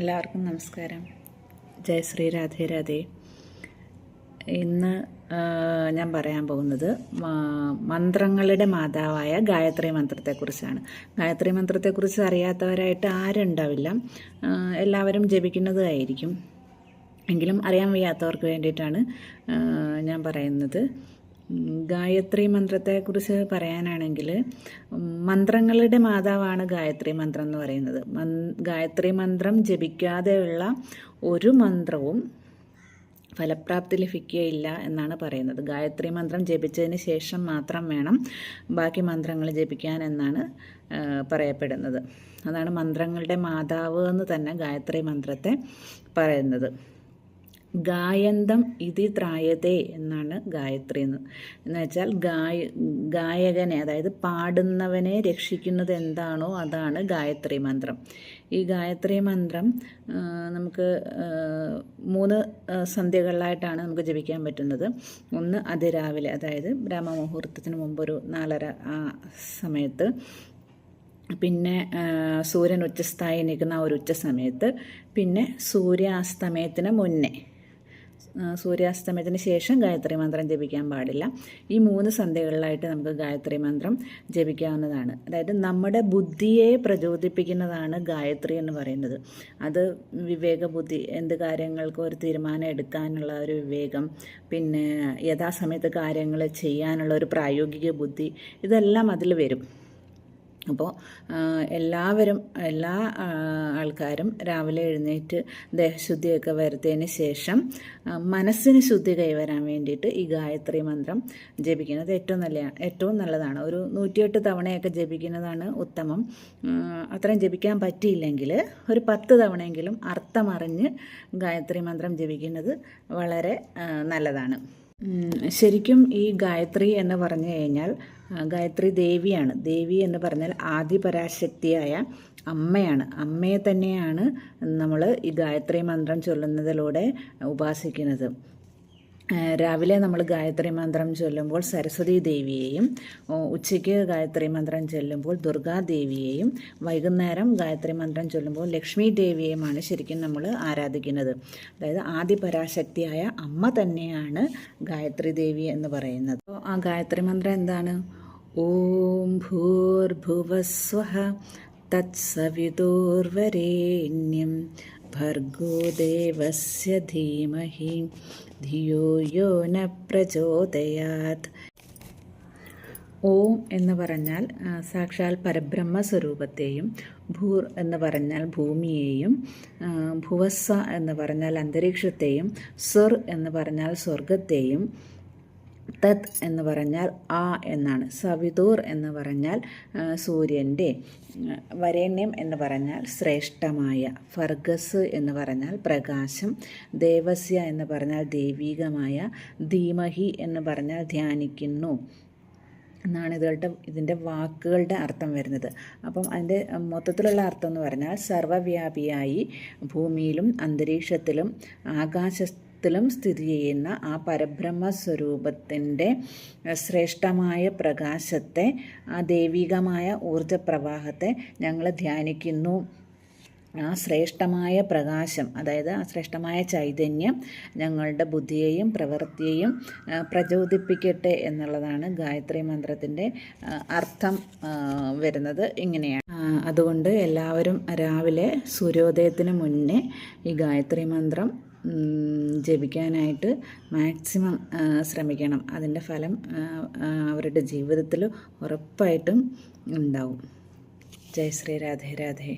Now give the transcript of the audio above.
എല്ലാവർക്കും നമസ്കാരം. ജയ ശ്രീ രാധേ രാധേ. ഇന്ന് ഞാൻ പറയാൻ പോകുന്നത് മന്ത്രങ്ങളുടെ മാതാവായ ഗായത്രി മന്ത്രത്തെക്കുറിച്ചാണ്. ഗായത്രി മന്ത്രത്തെക്കുറിച്ച് അറിയാത്തവരായിട്ട് ആരുണ്ടാവില്ല. എല്ലാവരും ജപിക്കുന്നതായിരിക്കും എങ്കിലും അറിയാൻ വയ്യാത്തവർക്ക് വേണ്ടിയിട്ടാണ് ഞാൻ പറയുന്നത്. ഗായത്രി മന്ത്രത്തെക്കുറിച്ച് പറയാനാണെങ്കിൽ മന്ത്രങ്ങളുടെ മാതാവാണ് ഗായത്രി മന്ത്രം എന്ന് പറയുന്നത്. ഗായത്രി മന്ത്രം ജപിക്കാതെയുള്ള ഒരു മന്ത്രവും ഫലപ്രാപ്തി ലഭിക്കുകയില്ല എന്നാണ് പറയുന്നത്. ഗായത്രി മന്ത്രം ജപിച്ചതിന് ശേഷം മാത്രം വേണം ബാക്കി മന്ത്രങ്ങൾ ജപിക്കാൻ എന്നാണ് പറയപ്പെടുന്നത്. അതാണ് മന്ത്രങ്ങളുടെ മാതാവ് എന്ന് തന്നെ ഗായത്രി മന്ത്രത്തെ പറയുന്നത്. ഗായന്തം ഇതി ത്രായതേ എന്നാണ് ഗായത്രി എന്ന്. എന്ന് വെച്ചാൽ ഗായ ഗായകനെ അതായത് പാടുന്നവനെ രക്ഷിക്കുന്നത് എന്താണോ അതാണ് ഗായത്രി മന്ത്രം. ഈ ഗായത്രി മന്ത്രം നമുക്ക് മൂന്ന് സന്ധ്യകളിലായിട്ടാണ് നമുക്ക് ജപിക്കാൻ പറ്റുന്നത്. ഒന്ന് അതിരാവിലെ അതായത് ബ്രഹ്മമുഹൂർത്തത്തിന് മുമ്പൊരു നാലര ആ സമയത്ത്. പിന്നെ സൂര്യൻ ഉച്ചസ്ഥായി നിൽക്കുന്ന ഒരു ഉച്ച സമയത്ത്. പിന്നെ സൂര്യാസ്തമയത്തിന് മുന്നേ. സൂര്യാസ്തമയത്തിന് ശേഷം ഗായത്രി മന്ത്രം ജപിക്കാൻ പാടില്ല. ഈ മൂന്ന് സന്ധ്യകളിലായിട്ട് നമുക്ക് ഗായത്രി മന്ത്രം ജപിക്കാവുന്നതാണ്. അതായത് നമ്മുടെ ബുദ്ധിയെ പ്രചോദിപ്പിക്കുന്നതാണ് ഗായത്രി എന്ന് പറയുന്നത്. അത് വിവേക ബുദ്ധി എന്ത് കാര്യങ്ങൾക്കും ഒരു തീരുമാനം എടുക്കാനുള്ള ഒരു വിവേകം പിന്നെ യഥാസമയത്ത് കാര്യങ്ങൾ ചെയ്യാനുള്ള ഒരു പ്രായോഗിക ബുദ്ധി ഇതെല്ലാം അതിൽ വരും. അപ്പോൾ എല്ലാവരും എല്ലാ ആൾക്കാരും രാവിലെ എഴുന്നേറ്റ് ദേഹശുദ്ധിയൊക്കെ വരുത്തിയതിന് ശേഷം മനസ്സിന് ശുദ്ധി കൈവരാൻ വേണ്ടിയിട്ട് ഈ ഗായത്രി മന്ത്രം ജപിക്കുന്നത് ഏറ്റവും നല്ല ഏറ്റവും നല്ലതാണ്. ഒരു നൂറ്റിയെട്ട് തവണയൊക്കെ ജപിക്കുന്നതാണ് ഉത്തമം. അത്രയും ജപിക്കാൻ പറ്റിയില്ലെങ്കിൽ ഒരു പത്ത് തവണയെങ്കിലും അർത്ഥമറിഞ്ഞ് ഗായത്രി മന്ത്രം ജപിക്കുന്നത് വളരെ നല്ലതാണ്. ശരിക്കും ഈ ഗായത്രി എന്ന് പറഞ്ഞു കഴിഞ്ഞാൽ ഗായത്രി ദേവിയാണ്. ദേവി എന്ന് പറഞ്ഞാൽ ആദിപരാശക്തിയായ അമ്മയാണ്. അമ്മയെ തന്നെയാണ് നമ്മൾ ഈ ഗായത്രി മന്ത്രം ചൊല്ലുന്നതിലൂടെ ഉപാസിക്കുന്നത്. രാവിലെ നമ്മൾ ഗായത്രി മന്ത്രം ചൊല്ലുമ്പോൾ സരസ്വതി ദേവിയെയും ഉച്ചയ്ക്ക് ഗായത്രി മന്ത്രം ചൊല്ലുമ്പോൾ ദുർഗാദേവിയെയും വൈകുന്നേരം ഗായത്രി മന്ത്രം ചൊല്ലുമ്പോൾ ലക്ഷ്മി ദേവിയെയുമാണ് ശരിക്കും നമ്മൾ ആരാധിക്കുന്നത്. അതായത് ആദിപരാശക്തിയായ അമ്മ തന്നെയാണ് ഗായത്രി ദേവി എന്ന് പറയുന്നത്. ആ ഗായത്രി മന്ത്രം എന്താണ്? ഓം ഭൂർഭുവസ്വഹ തത്സവിതോർവരേണ്യം ദേവസ്യ ധീമഹി ധിയോ യോ ന പ്രചോദയാത് ഓം എന്ന് പറഞ്ഞാൽ സാക്ഷാൽ പരബ്രഹ്മ സ്വരൂപത്തെയും ഭൂർ എന്ന് പറഞ്ഞാൽ ഭൂമിയെയും ഭുവസ്സ എന്ന് പറഞ്ഞാൽ അന്തരീക്ഷത്തെയും സ്വർ എന്ന് പറഞ്ഞാൽ സ്വർഗത്തെയും തത് എന്ന് പറഞ്ഞാൽ ആ എന്നാണ്. സവിതൂർ എന്ന് പറഞ്ഞാൽ സൂര്യന്റെ വരേണ്യം എന്ന് പറഞ്ഞാൽ ശ്രേഷ്ഠമായ ഫർഗസ് എന്ന് പറഞ്ഞാൽ പ്രകാശം ദേവസ്യ എന്ന് പറഞ്ഞാൽ ദൈവീകമായ ധീമഹി എന്ന് പറഞ്ഞാൽ ധ്യാനിക്കുന്നു എന്നാണ് ഇതുകളുടെ ഇതിന്റെ വാക്കുകളുടെ അർത്ഥം വരുന്നത്. അപ്പം അതിന്റെ മൊത്തത്തിലുള്ള അർത്ഥം എന്ന് പറഞ്ഞാൽ സർവവ്യാപിയായി ഭൂമിയിലും അന്തരീക്ഷത്തിലും ആകാശത്തിലും സ്ഥിതി ചെയ്യുന്ന ആ പരബ്രഹ്മ സ്വരൂപത്തിന്റെ ശ്രേഷ്ഠമായ പ്രകാശത്തെ ആ ദൈവികമായ ഊർജപ്രവാഹത്തെ ഞങ്ങൾ ധ്യാനിക്കുന്നു. ആ ശ്രേഷ്ഠമായ പ്രകാശം അതായത് ആ ശ്രേഷ്ഠമായ ചൈതന്യം ഞങ്ങളുടെ ബുദ്ധിയെയും പ്രവൃത്തിയെയും പ്രചോദിപ്പിക്കട്ടെ എന്നുള്ളതാണ് ഗായത്രി മന്ത്രത്തിന്റെ അർത്ഥം വരുന്നത് ഇങ്ങനെയാണ്. അതുകൊണ്ട് എല്ലാവരും രാവിലെ സൂര്യോദയത്തിന് മുന്നേ ഈ ഗായത്രി മന്ത്രം ജപിക്കാനായിട്ട് മാക്സിമം ശ്രമിക്കണം. അതിന്റെ ഫലം അവരുടെ ജീവിതത്തിൽ ഉറപ്പായിട്ടും ഉണ്ടാവും. ജയ് ശ്രീ രാധേ രാധേ.